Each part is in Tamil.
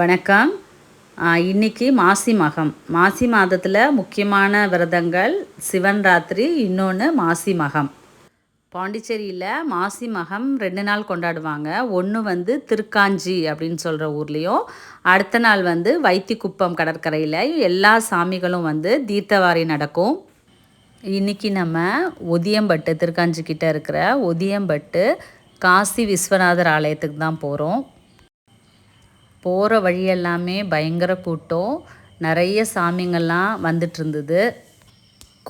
வணக்கம். இன்னைக்கு மாசி மகம். மாசி மாதத்தில் முக்கியமான விரதங்கள் சிவன் ராத்திரி இன்னொன்று மாசி மகம். பாண்டிச்சேரியில் மாசி மகம் ரெண்டு நாள் கொண்டாடுவாங்க. ஒன்று வந்து திருக்காஞ்சி அப்படின்னு சொல்கிற ஊர்லேயும் அடுத்த நாள் வந்து வைத்திக்குப்பம் கடற்கரையில் எல்லா சாமிகளும் வந்து தீர்த்தவாரி நடக்கும். இன்றைக்கி நம்ம ஒதியம்பட்டு திருக்காஞ்சிக்கிட்ட இருக்கிற ஒதியம்பட்டு காசி விஸ்வநாதர் ஆலயத்துக்கு தான் போகிறோம் போகிற வழி எல்லாமே பயங்கர கூட்டம். நிறைய சாமிங்கள்லாம் வந்துட்டு இருந்தது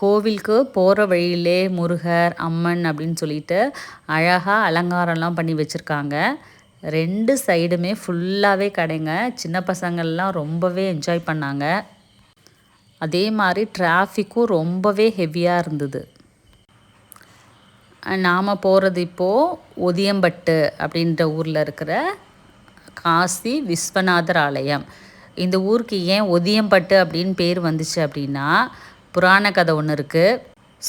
கோவிலுக்கு போகிற வழியிலே முருகர் அம்மன் அப்படின்னு சொல்லிட்டு அழகாக அலங்காரம்லாம் பண்ணி வச்சுருக்காங்க. ரெண்டு சைடுமே ஃபுல்லாகவே கடைங்க. சின்ன பசங்கள்லாம் ரொம்பவே என்ஜாய் பண்ணாங்க. அதே மாதிரி டிராஃபிக்கும் ரொம்பவே ஹெவியாக இருந்தது. நாம் போகிறது இப்போது ஒதியம்பட்டு அப்படின்ற ஊரில் இருக்கிற காசி விஸ்வநாதர் ஆலயம் இந்த ஊருக்கு ஏன் ஒதியம்பட்டு அப்படின்னு பேர் வந்துச்சு அப்படின்னா புராண கதை ஒன்று இருக்குது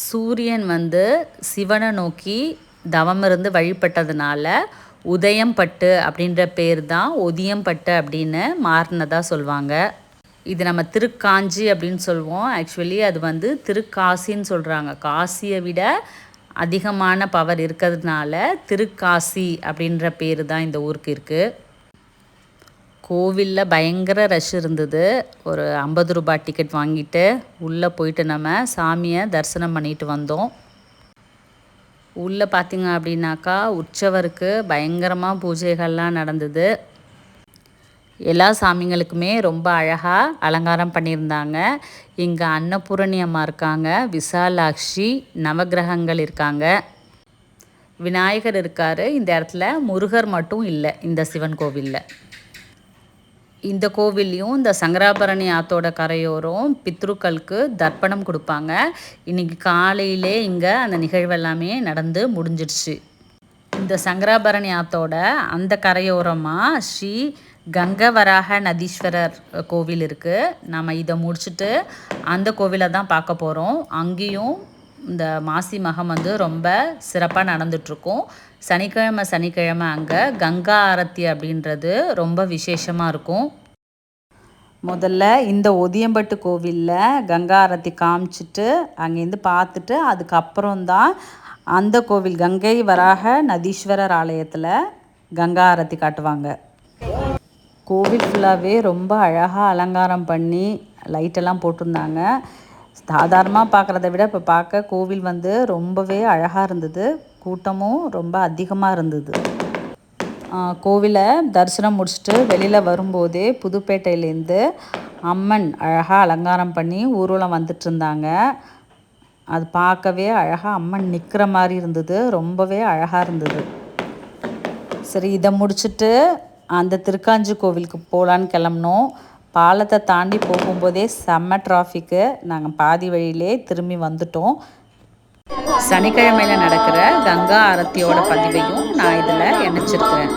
சூரியன் வந்து சிவனை நோக்கி தவம் இருந்து வழிபட்டதுனால உதயம்பட்டு அப்படின்ற பேர் தான் ஒதியம்பட்டு அப்படின்னு மாறினதாக சொல்லுவாங்க இது நம்ம திருக்காஞ்சி அப்படின்னு சொல்லுவோம் ஆக்சுவலி அது வந்து திருக்காசின்னு சொல்கிறாங்க காசியை விட அதிகமான பவர் இருக்கிறதுனால திருக்காசி அப்படின்ற பேர் தான் இந்த ஊருக்கு இருக்குது கோவிலில் பயங்கர ரஷ் இருந்தது. ஒரு ஐம்பது ரூபாய் டிக்கெட் வாங்கிட்டு உள்ளே போயிட்டு நம்ம சாமியை தரிசனம் பண்ணிட்டு வந்தோம். உள்ளே பார்த்திங்க அப்படின்னாக்கா உற்சவருக்கு பயங்கரமாக பூஜைகள்லாம் நடந்தது. எல்லா சாமிங்களுக்குமே ரொம்ப அழகாக அலங்காரம் பண்ணியிருந்தாங்க. இங்கே அன்னபூரணி அம்மா இருக்காங்க விசாலாட்சி நவகிரகங்கள் இருக்காங்க. விநாயகர் இருக்கார் இந்த இடத்துல முருகர் மட்டும் இல்லை இந்த சிவன் கோவிலில். இந்த கோவில்லையும் இந்த சங்கராபரணி ஆத்தோட கரையோரம் பித்ருக்களுக்கு தர்ப்பணம் கொடுப்பாங்க. இன்றைக்கி காலையிலே இங்கே அந்த நிகழ்வு எல்லாமே நடந்து முடிஞ்சிடுச்சு இந்த சங்கராபரணி ஆத்தோட அந்த கரையோரமாக ஸ்ரீ கங்கவராக நதீஸ்வரர் கோவில் இருக்குது நம்ம இதை முடிச்சுட்டு அந்த கோவிலை தான் பார்க்க போகிறோம் அங்கேயும் இந்த மாசி மகம் வந்து ரொம்ப சிறப்பாக நடந்துகிட்ருக்கும் சனிக்கிழமை சனிக்கிழமை அங்கே கங்கா ஆரத்தி அப்படின்றது ரொம்ப விசேஷமாக இருக்கும். முதல்ல இந்த ஒதியம்பட்டு கோவிலில் கங்கா ஆரத்தி காமிச்சிட்டு அங்கேருந்து பார்த்துட்டு அதுக்கப்புறம் தான் அந்த கோவில் கங்கை வராக நதீஸ்வரர் ஆலயத்தில் கங்கா ஆரத்தி காட்டுவாங்க. கோவில் ஃபுல்லாகவே ரொம்ப அழகாக அலங்காரம் பண்ணி லைட்டெல்லாம் போட்டிருந்தாங்க. சாதாரணமாக பார்க்குறத விட இப்போ பார்க்க கோவில் வந்து ரொம்பவே அழகாக இருந்தது. கூட்டமும் ரொம்ப அதிகமாக இருந்தது. கோவிலை தரிசனம் முடிச்சுட்டு வெளியில் வரும்போதே புதுப்பேட்டையிலேருந்து அம்மன் அழகாக அலங்காரம் பண்ணி ஊர்வலம் வந்துட்டு இருந்தாங்க. அது பார்க்கவே அழகாக அம்மன் நிற்கிற மாதிரி இருந்தது. ரொம்பவே அழகாக இருந்தது. சரி இதை முடிச்சுட்டு அந்த திருக்காஞ்சி கோவிலுக்கு போகலான்னு கிளம்புனோம். பாலத்தை தாண்டி போகும்போதே செம்ம டிராஃபிக்கு நாங்கள் பாதி வழியிலே திரும்பி வந்துட்டோம். சனிக்கிழமையில் நடக்கிற கங்கா ஆரத்தியோட பதிவையும் நான் இதில் இணைச்சிருக்கிறேன்.